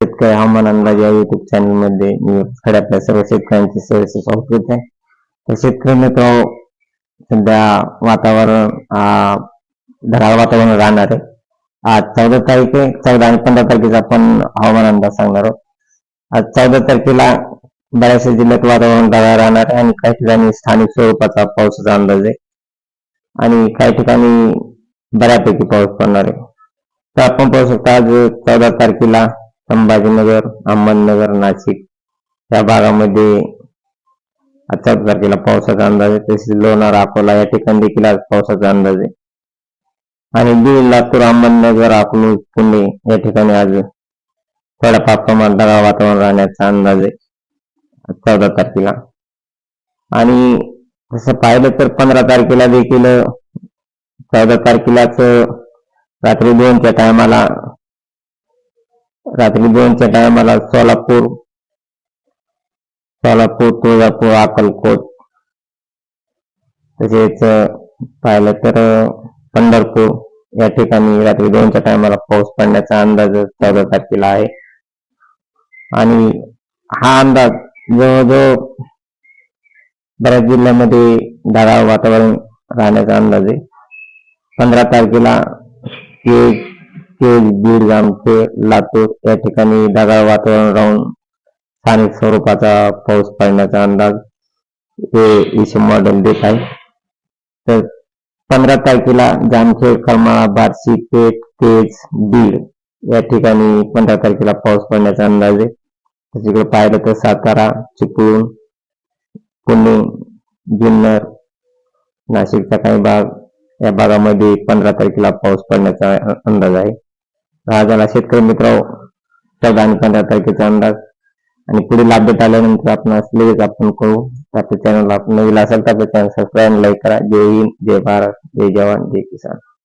शेतकरी हवामान अंदाज या युट्यूब चॅनलमध्ये मी खड्यातल्या सर्व शेतकऱ्यांचे सहर्ष स्वागत आहे. तर शेतकरी मित्र सध्या वातावरण धराळ ढगाळ वातावरण राहणार आहे. आज चौदा तारीख आहे चौदा आणि पंधरा तारखेचा आपण हवामान अंदाज सांगणार आहोत. आज चौदा तारखेला बऱ्याचशा जिल्ह्यात वातावरण ढगाळ राहणार आहे आणि काही ठिकाणी स्थानिक स्वरूपाचा पावसाचा अंदाज आहे. आणि काही ठिकाणी बऱ्यापैकी पाऊस पडणार आहे. तर आपण पाहू शकता आज चौदा तारखेला संभाजीनगर अहमदनगर नाशिक या भागामध्ये आज तारखेला पावसाचा अंदाज आहे. तसेच लोणार अकोला या ठिकाणी देखील आज पावसाचा अंदाज आहे. आणि बीड लातूर अहमदनगर अकलूज पुणे या ठिकाणी आज थोडा प्रमाणात ढगाळ वातावरण राहण्याचा अंदाज आहे. चौदा तारखेला. आणि तसं पाहिलं तर पंधरा तारखेला देखील चौदा तारखेलाच रात्री दोनच्या टायमाला रात्री दोनच्या टायमाला सोलापूर सोलापूर तुळजापूर अक्कलकोट. तसेच पाहिलं तर पंढरपूर. या ठिकाणी रात्री दोनच्या टायमाला पाऊस पडण्याचा अंदाज चौदा तारखेला आहे. आणि हा अंदाज जवळजवळ बऱ्याच जिल्ह्यामध्ये ढगाळ वातावरण राहण्याचा अंदाज आहे. पंधरा तारखेला केज केज बीड जामखेड लातूर या ठिकाणी ढगाळ वातावरण राहून स्थानिक स्वरूपाचा पाऊस पडण्याचा अंदाज हे इशू मॉडेल देत आहे. तर पंधरा तारखेला जामखेड करमाळा बार्शी पेठ केज बीड या ठिकाणी पंधरा तारखेला पाऊस पडण्याचा अंदाज आहे. तिकडे पाहिलं तर सातारा चिपळूण पुणे जुन्नर नाशिकचा काही भाग या भागामध्ये पंधरा तारखेला पाऊस पडण्याचा अंदाज आहे. राजाला शेतकरी मित्र चौदा आणि पंधरा तारखेचा अंदाज. आणि पुढील अपडेट आल्यानंतर आपण लगेच आपण करू आपल्या चॅनलला आपण नवीन असेल तर आपल्या चॅनल सबस्क्राईब लाईक करा. जय हिंद जय भारत जय जवान जय किसान.